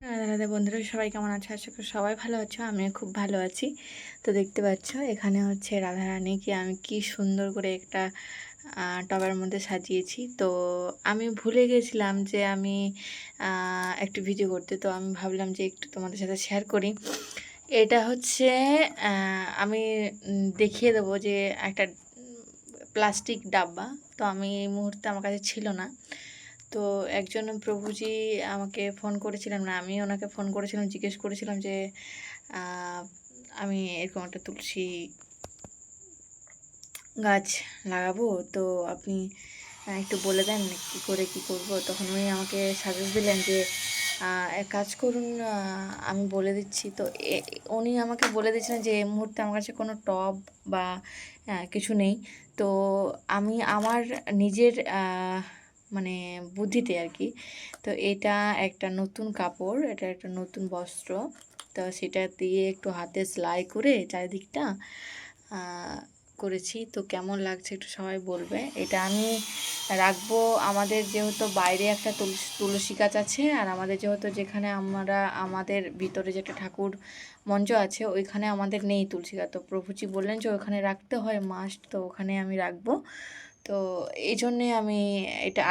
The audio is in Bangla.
রাধা রাধা বন্ধুরা সবাই কেমন আছে? আশা করি সবাই ভালো আছো, আমিও খুব ভালো আছি। তো দেখতে পাচ্ছ, এখানে হচ্ছে রাধারানীকে আমি কি সুন্দর করে একটা টবের মধ্যে সাজিয়েছি। তো আমি ভুলে গেছিলাম যে আমি একটু ভিডিও করতে, তো আমি ভাবলাম যে একটু তোমাদের সাথে শেয়ার করি। এটা হচ্ছে আমি দেখিয়ে দেবো যে একটা প্লাস্টিক ডাব্বা। তো আমি এই মুহূর্তে আমার কাছে ছিল না। তো একজন প্রভুজি আমাকে ফোন করেছিলাম না আমি ওনাকে ফোন করেছিলাম, জিজ্ঞেস করেছিলাম যে আমি এরকম একটা তুলসী গাছ লাগাবো, তো আপনি একটু বলে দেন কী করে কি করব? তখন উনি আমাকে সাজেস্ট দিলেন যে এক কাজ করুন আমি বলে দিচ্ছি। তো উনি আমাকে বলে দিয়েছিলেন যে, এই মুহূর্তে আমার কাছে কোনো টব বা কিছু নেই। তো আমি আমার নিজের মানে বুদ্ধিতে আর কি। তো এটা একটা নতুন কাপড়, এটা একটা নতুন বস্ত্র। তো সেটা দিয়ে একটু হাতে সেলাই করে চারিদিকটা করেছি। তো কেমন লাগছে একটু সবাই বলবে। এটা আমি রাখব আমাদের যেহেতু বাইরে একটা তুলসী তুলসী গাছ আছে, আর আমাদের যেহেতু যেখানে আমরা, আমাদের ভিতরে যে একটা ঠাকুর মঞ্চ আছে, ওইখানে আমাদের নেই তুলসী গাছ। তো প্রভুজি বললেন যে ওখানে রাখতে হয় মাস্ট, তো ওখানে আমি রাখব। তো এই জন্যে আমি এটা